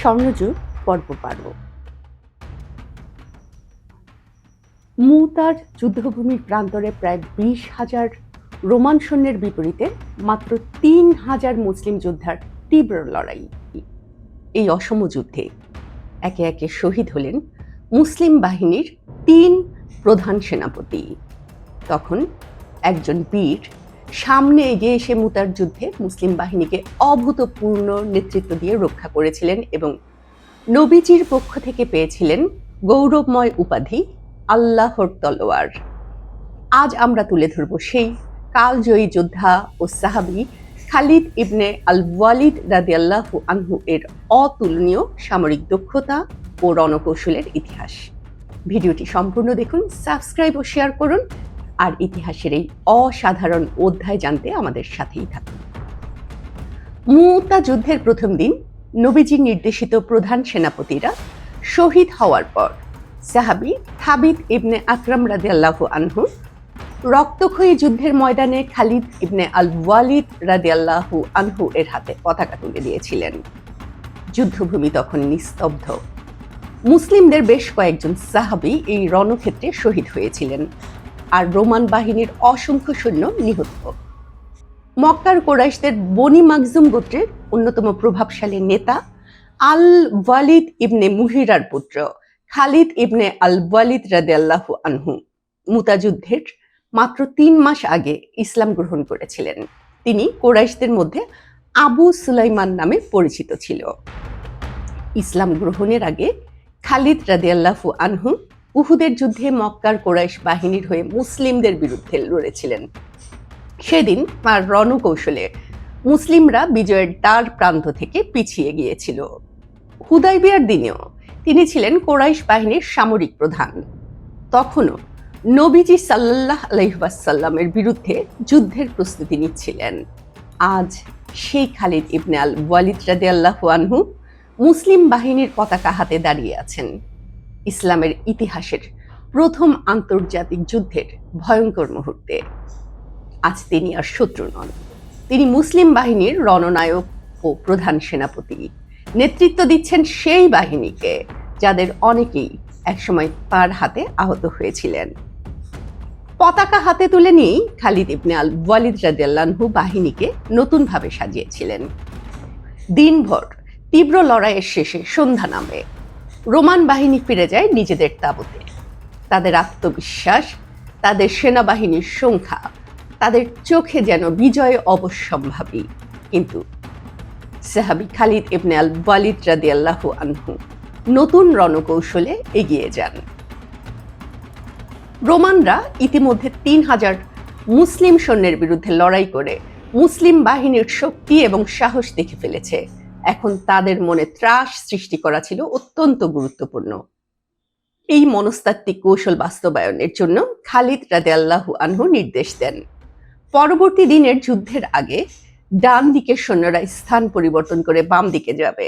স্বর্ণযুগ পর্ব পার্ব মুতার যুদ্ধভূমির প্রান্তরে প্রায় বিশ হাজার রোমান সৈন্যের বিপরীতে মাত্র তিন হাজার মুসলিম যোদ্ধার তীব্র লড়াই। এই অসম যুদ্ধে একে একে শহীদ হলেন মুসলিম বাহিনীর তিন প্রধান সেনাপতি। তখন একজন বীর সামনে এগিয়ে এসে মুতার যুদ্ধে মুসলিম বাহিনীকে অভূতপূর্ণ নেতৃত্ব দিয়ে রক্ষা করেছিলেন এবং নবীজির পক্ষ থেকে পেয়েছিলেন গৌরবময় উপাধি আল্লাহর তলোয়ার। আজ আমরা তুলে ধরব সেই কালজয়ী যোদ্ধা ও সাহাবি খালিদ ইবনে আল ওয়ালিদ রাদিয়াল্লাহু আনহু এর অতুলনীয় সামরিক দক্ষতা ও রণকৌশলের ইতিহাস। ভিডিওটি সম্পূর্ণ দেখুন, সাবস্ক্রাইব ও শেয়ার করুন আর ইতিহাসের এই অসাধারণ অধ্যায় জানতে আমাদের সাথেই থাকুন। মুতা যুদ্ধের প্রথম দিন, নবীজির নির্দেশিত প্রধান সেনাপতিরা শহীদ হওয়ার পর, সাহাবি থাবিত ইবনে আকরাম রাদিয়াল্লাহু আনহু, রক্তক্ষয়ী যুদ্ধের ময়দানে খালিদ ইবনে আল ওয়ালিদ রাদিয়াল্লাহু আনহু এর হাতে পতাকা তুলে দিয়েছিলেন। যুদ্ধভূমি তখন নিস্তব্ধ। মুসলিমদের বেশ কয়েকজন সাহাবি এই রণক্ষেত্রে শহীদ হয়েছিলেন। আর রোমান বাহিনীর অসংখ্য সৈন্য নিহত। মক্কার কোরাইশদের বনি মাকজুম গোত্রের অন্যতম প্রভাবশালী নেতা আল ওয়ালিদ ইবনে মুহিরার পুত্র খালিদ ইবনে আল ওয়ালিদ রাদিয়াল্লাহু আনহু মুতাযুদ্ধের মাত্র তিন মাস আগে ইসলাম গ্রহণ করেছিলেন। তিনি কোরাইশদের মধ্যে আবু সুলাইমান নামে পরিচিত ছিল। ইসলাম গ্রহণের আগে খালিদ রাদিয়াল্লাহু আনহু উহুদের যুদ্ধে মক্কার কোরাইশ বাহিনীর হয়ে মুসলিমদের বিরুদ্ধে লড়েছিলেন। সেদিন তার রণকৌশলে মুসলিমরা বিজয়ের দ্বার প্রান্ত থেকে পিছিয়ে গিয়েছিল। হুদাইবিয়ার দিনেও তিনি ছিলেন কোরাইশ বাহিনীর সামরিক প্রধান। তখনও নবীজি সাল্লাহ আলহিবাসাল্লামের বিরুদ্ধে যুদ্ধের প্রস্তুতি নিচ্ছিলেন। আজ সেই খালিদ ইবনে আল ওয়ালিদ রাদে আল্লাহু আনহু মুসলিম বাহিনীর পতাকা হাতে দাঁড়িয়ে আছেন। ইসলামের ইতিহাসের প্রথম আন্তর্জাতিক যুদ্ধের ভয়ঙ্কর মুহূর্তে। আজ তিনি আর শত্রু নন। তিনি মুসলিম বাহিনীর রণনায়ক ও প্রধান সেনাপতি। নেতৃত্ব দিচ্ছেন সেই বাহিনীকে, যাদের অনেকেই একসময় তার হাতে আহত হয়েছিলেন। পতাকা হাতে তুলে নিয়েই খালিদ ইবনে আল ওয়ালিদ রাদিয়াল্লাহু বাহিনীকে নতুনভাবে সাজিয়েছিলেন। দিনভর তীব্র লড়াইয়ের শেষে সন্ধ্যা নামে। রোমান বাহিনী ফিরে যায় নিজেদের তাঁবুতে। তাদের আত্মবিশ্বাস, তাদের সেনাবাহিনীর সংখ্যা, তাদের চোখে যেন বিজয় অবশ্যম্ভাবী। কিন্তু সাহাবি খালিদ ইবনে আল ওয়ালিদ রাদিয়াল্লাহু আনহু নতুন রণকৌশলে এগিয়ে যান। রোমানরা ইতিমধ্যে তিন হাজার মুসলিম সৈন্যের বিরুদ্ধে লড়াই করে মুসলিম বাহিনীর শক্তি এবং সাহস দেখে ফেলেছে। এখন তাদের মনে ত্রাস সৃষ্টি করা ছিল অত্যন্ত গুরুত্বপূর্ণ। এই মনস্তাত্ত্বিক কৌশল বাস্তবায়নের জন্য খালিদ রাদে আল্লাহু আনহু নির্দেশ দেন। পরবর্তী দিনের যুদ্ধের আগে ডান দিকের সৈন্যরা স্থান পরিবর্তন করে বাম দিকে যাবে।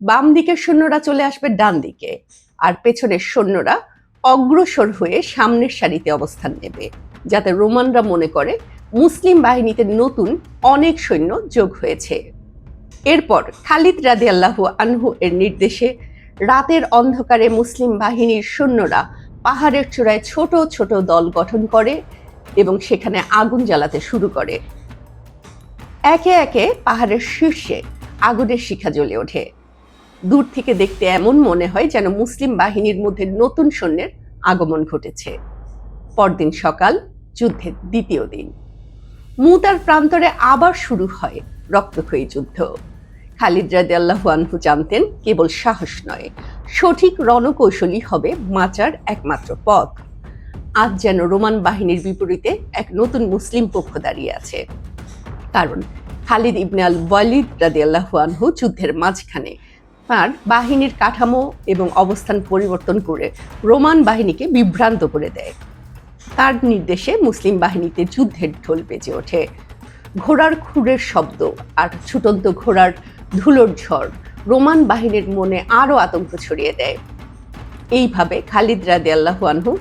বাম দিকের সৈন্যরা চলে আসবে ডান দিকে আর পেছনের সৈন্যরা অগ্রসর হয়ে সামনের সারিতে অবস্থান নেবে, যাতে রোমানরা মনে করে মুসলিম বাহিনীতে নতুন অনেক সৈন্য যোগ হয়েছে। এরপর খালিদ রাদে আল্লাহ আনহু এর নির্দেশে রাতের অন্ধকারে মুসলিম বাহিনীর সৈন্যরা পাহাড়ের চূড়ায় ছোট ছোট দল গঠন করে এবং সেখানে আগুন জ্বালাতে শুরু করে। একে একে পাহাড়ের শীর্ষে আগুনের শিখা জ্বলে ওঠে। দূর থেকে দেখতে এমন মনে হয় যেন মুসলিম বাহিনীর মধ্যে নতুন সৈন্যের আগমন ঘটেছে। পরদিন সকাল, যুদ্ধের দ্বিতীয় দিন। মুতার প্রান্তরে আবার শুরু হয় রক্তক্ষয়ী যুদ্ধ। খালিদ রাদে আল্লাহানহু জানতেন, কেবল সাহস নয়। সঠিক রণকৌশলী হবে মাচার একমাত্র পথ। আজ যেন রোমান বাহিনীর বিপরীতে এক নতুন মুসলিম পক্ষ দাঁড়িয়ে আছে। কারণ খালিদ ইবনে আল ওয়ালিদ রাদে আল্লাহু আনহু যুদ্ধের মাঝখানে তার বাহিনীর কাঠামো এবং অবস্থান পরিবর্তন করে রোমান বাহিনীকে বিভ্রান্ত করে দেয়। তার নির্দেশে মুসলিম বাহিনীতে যুদ্ধের ঢোল বেজে ওঠে। ঘোড়ার খুরের শব্দ আর ছুটন্ত ঘোড়ার ধুলোর ঝড় রোমান বাহিনীর মনে আরও আতঙ্ক ছড়িয়ে দেয়। এইভাবে খালিদ রাদে আনহু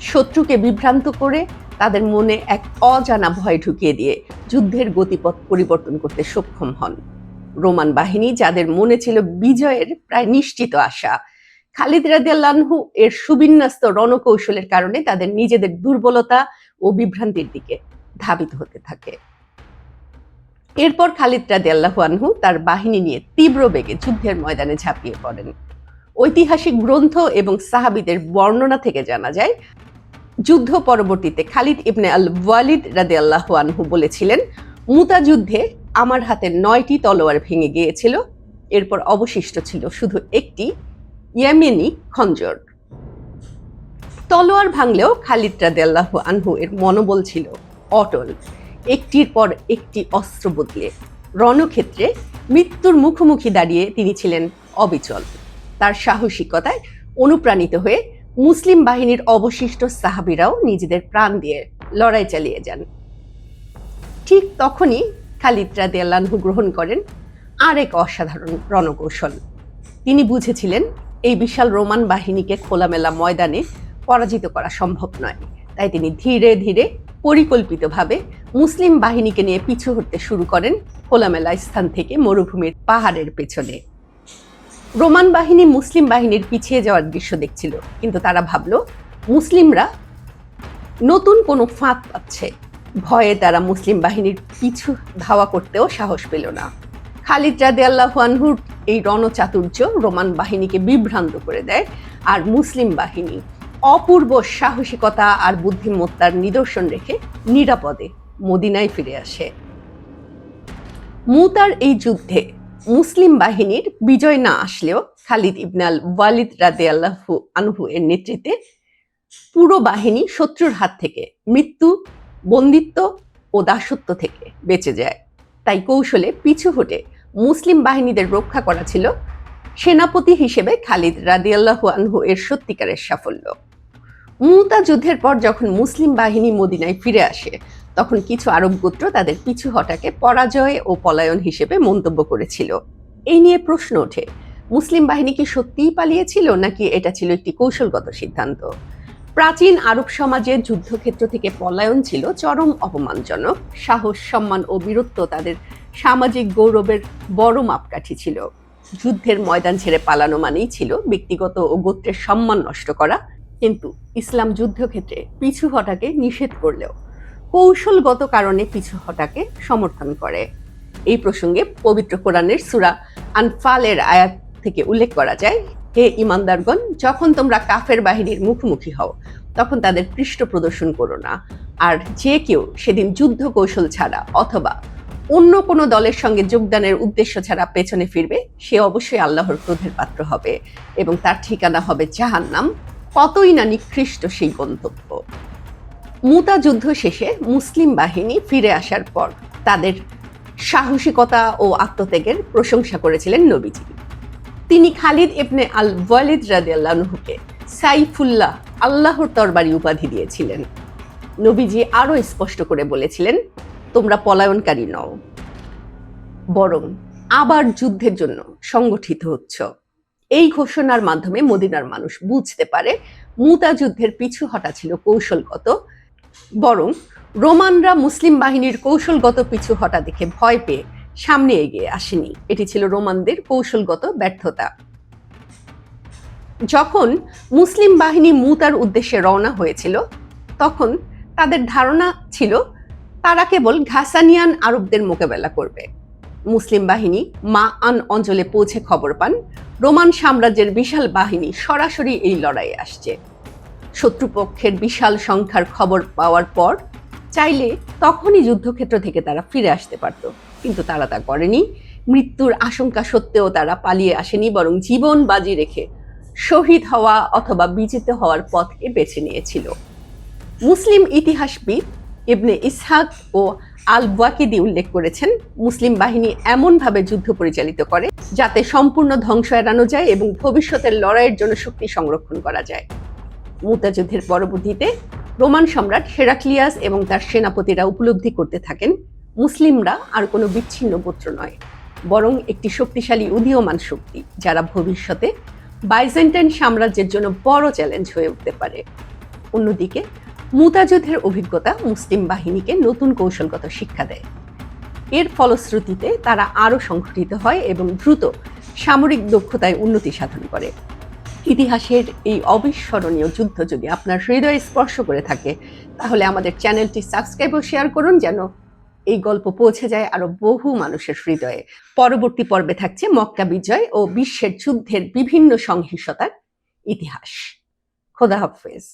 শত্রুকে বিভ্রান্ত করে তাদের মনে এক অজানা ভয় ঢুকিয়ে দিয়ে যুদ্ধের গতিপথ পরিবর্তন করতে সক্ষম হন। রোমান বাহিনী, যাদের মনে ছিল বিজয়ের প্রায় নিশ্চিত আশা, খালিদ রাদিয়াল্লাহু এর সুবিন্যস্ত রণকৌশলের কারণে তাদের নিজেদের দুর্বলতা ও বিভ্রান্তির দিকে ধাবিত হতে থাকে। এরপর খালিদ রাদিয়াল্লাহু আনহু তার বাহিনী নিয়ে তীব্র বেগে যুদ্ধের ময়দানে ঝাঁপিয়ে পড়েন। ঐতিহাসিক গ্রন্থ এবং সাহাবিদের বর্ণনা থেকে জানা যায়, যুদ্ধ পরবর্তীতে খালিদ ইবনে আল ওয়ালিদ রাদিয়াল্লাহু আনহু বলেছিলেন, মুতা যুদ্ধে আমার হাতে নয়টি তলোয়ার ভেঙে গিয়েছিল, এরপর অবশিষ্ট ছিল শুধু একটি ইয়েমেনি খঞ্জর। তলোয়ার ভাঙলেও খালিদ রাদিয়াল্লাহু আনহু এর মনোবল ছিল অটল। একটির পর একটি অস্ত্র বদলে। রণক্ষেত্রে মৃত্যুর মুখোমুখি দাঁড়িয়ে তিনি ছিলেন অবিচল। তার সাহসিকতায় অনুপ্রাণিত হয়ে মুসলিম বাহিনীর অবশিষ্ট সাহাবিরাও নিজেদের প্রাণ দিয়ে লড়াই চালিয়ে যান। ঠিক তখনই খালিদ রাদিয়াল্লাহু গ্রহণ করেন আরেক অসাধারণ রণকৌশল। তিনি বুঝেছিলেন, এই বিশাল রোমান বাহিনীকে খোলামেলা ময়দানে পরাজিত করা সম্ভব নয়। তাই তিনি ধীরে ধীরে পরিকল্পিতভাবে মুসলিম বাহিনীকে নিয়ে পিছু হটতে শুরু করেন খোলামেলা স্থান থেকে মরুভূমির পাহাড়ের পেছনে। রোমান বাহিনী মুসলিম বাহিনীর পিছিয়ে যাওয়ার দৃশ্য দেখছিল, কিন্তু তারা ভাবল, মুসলিমরা নতুন কোনো ফাঁদ পাচ্ছে। ভয়ে তারা মুসলিম বাহিনীর পিছু ধাওয়া করতেও সাহস পেল না। খালিদ রাদে আল্লাহুয়ানহুর এই রণচাতুর্য রোমান বাহিনীকে বিভ্রান্ত করে দেয়, আর মুসলিম বাহিনী অপূর্ব সাহসিকতা আর বুদ্ধিমত্তার নিদর্শন রেখে নিরাপদে মদিনায় ফিরে আসে। মুতার এই যুদ্ধে মুসলিম বাহিনীর বিজয় না আসলেও খালিদ ইবনাল ওয়ালিদ রাদে আল্লাহু আনহু এর নেতৃত্বে পুরো বাহিনী শত্রুর হাত থেকে মৃত্যু, বন্দিত্ব ও দাসত্ব থেকে বেঁচে যায়। তাই কৌশলে পিছু হটে মুসলিম বাহিনীদের রক্ষা করা ছিল সেনাপতি হিসেবে খালিদ রাদিয়াল্লাহু আনহু এর সত্যিকারের সাফল্য। মুতা যুদ্ধের পর যখন মুসলিম বাহিনী মদিনায় ফিরে আসে, তখন কিছু আরব গোত্র তাদের পিছু হটাকে পরাজয় ও পলায়ন হিসেবে মন্তব্য করেছিল। এই নিয়ে প্রশ্ন ওঠে, মুসলিম বাহিনী কি সত্যিই পালিয়েছিল নাকি এটা ছিল একটি কৌশলগত সিদ্ধান্ত? প্রাচীন আরব সমাজে যুদ্ধক্ষেত্র থেকে পলায়ন ছিল চরম অপমানজনক, সাহস, সম্মান ও বীরত্ব তাদের সামাজিক গৌরবের বড় মাপকাঠি ছিল। যুদ্ধের ময়দান ছেড়ে পালানো মানেই ছিল ব্যক্তিগত ও গোত্রের সম্মান নষ্ট করা কিন্তু ইসলাম যুদ্ধক্ষেত্রে পিছু হটাকে নিষেধ করলেও কৌশলগত কারণে পিছু হটাকে সমর্থন করে। এই প্রসঙ্গে পবিত্র কোরআনের সুরা আনফালের আয়াত থেকে উল্লেখ করা যায়, হে ইমানদারগণ, যখন তোমরা কাফের বাহিনীর মুখোমুখি হও, তখন তাদের পৃষ্ঠ প্রদর্শন করো না। আর যে কেউ সেদিন যুদ্ধ কৌশল ছাড়া অথবা অন্য কোনো দলের সঙ্গে যোগদানের উদ্দেশ্য ছাড়া পেছনে ফিরবে, সে অবশ্যই আল্লাহর ক্রোধের পাত্র হবে এবং তার ঠিকানা হবে জাহান্নাম। কতই না নিকৃষ্ট সেই গন্তব্য। মুতা যুদ্ধ শেষে মুসলিম বাহিনী ফিরে আসার পর তাদের সাহসিকতা ও আত্মত্যাগের প্রশংসা করেছিলেন নবীজি। তিনি খালিদ ইবনে আল ওয়ালিদ রাদিয়াল্লাহুকে সাইফুল্লাহ, আল্লাহর তরবারি উপাধি দিয়েছিলেন। নবীজি আরও স্পষ্ট করে বলেছিলেন, তোমরা পলায়নকারী নও, বরং আবার যুদ্ধের জন্য সংগঠিত হচ্ছ। এই ঘোষণার মাধ্যমে মদিনার মানুষ বুঝতে পারে মুতা যুদ্ধের পিছু হটা ছিল কৌশলগত, বরং রোমানরা মুসলিম বাহিনীর কৌশলগত পিছু হটা দেখে ভয় পেয়ে সামনে এগিয়ে আসেনি। এটি ছিল রোমানদের কৌশলগত ব্যর্থতা। যখন মুসলিম বাহিনী মুতার উদ্দেশ্যে রওনা হয়েছিল, তখন তাদের ধারণা ছিল, তারা কেবল ঘাসানিয়ান আরবদের মোকাবেলা করবে। মুসলিম বাহিনী মা আন অঞ্চলে পৌঁছে খবর পান। রোমান সাম্রাজ্যের বিশাল বাহিনী সরাসরি এই লড়াইয়ে আসছে। শত্রুপক্ষের বিশাল সংখ্যার খবর পাওয়ার পর চাইলে তখনই যুদ্ধক্ষেত্র থেকে তারা ফিরে আসতে পারত। কিন্তু তারা তা করেনি। মৃত্যুর আশঙ্কা সত্ত্বেও তারা পালিয়ে আসেনি, বরং জীবন বাজি রেখে শহীদ হওয়া অথবা বিজিত হওয়ার পথকে বেছে নিয়েছিল। মুসলিম ইতিহাসবিদ ইবনে ইসহাক ও আল ওয়াকিদি উল্লেখ করেছেন, মুসলিম বাহিনী এমনভাবে যুদ্ধ পরিচালিত করে, যাতে সম্পূর্ণ ধ্বংস এড়ানো যায় এবং ভবিষ্যতের লড়াইয়ের জন্য শক্তি সংরক্ষণ করা যায়। মুতা পরবর্তীতে রোমান সম্রাট হেরাক্লিয়াস এবং তার সেনাপতিরা উপলব্ধি করতে থাকেন, মুসলিমরা আর কোনো বিচ্ছিন্ন পুত্র নয়, বরং একটি শক্তিশালী উদীয়মান শক্তি, যারা ভবিষ্যতে বাইজেন্টাইন সাম্রাজ্যের জন্য বড় চ্যালেঞ্জ হয়ে উঠতে পারে। অন্যদিকে মুতা যুদ্ধের অভিজ্ঞতা মুসলিম বাহিনীকে নতুন কৌশলগত শিক্ষা দেয়। এর ফলশ্রুতিতে তারা আরও সংঘটিত হয় এবং দ্রুত সামরিক দক্ষতায় উন্নতি সাধন করে। ইতিহাসের এই অবিস্মরণীয় যুদ্ধ যদি আপনার হৃদয়ে স্পর্শ করে থাকে, তাহলে আমাদের চ্যানেলটি সাবস্ক্রাইব ও শেয়ার করুন যেন এই গল্প পৌঁছে যায় আরও বহু মানুষের হৃদয়ে। পরবর্তী পর্বে থাকছে মক্কা বিজয় ও বিশ্বের যুদ্ধের বিভিন্ন সংহিংসতার ইতিহাস। খোদা হাফেজ।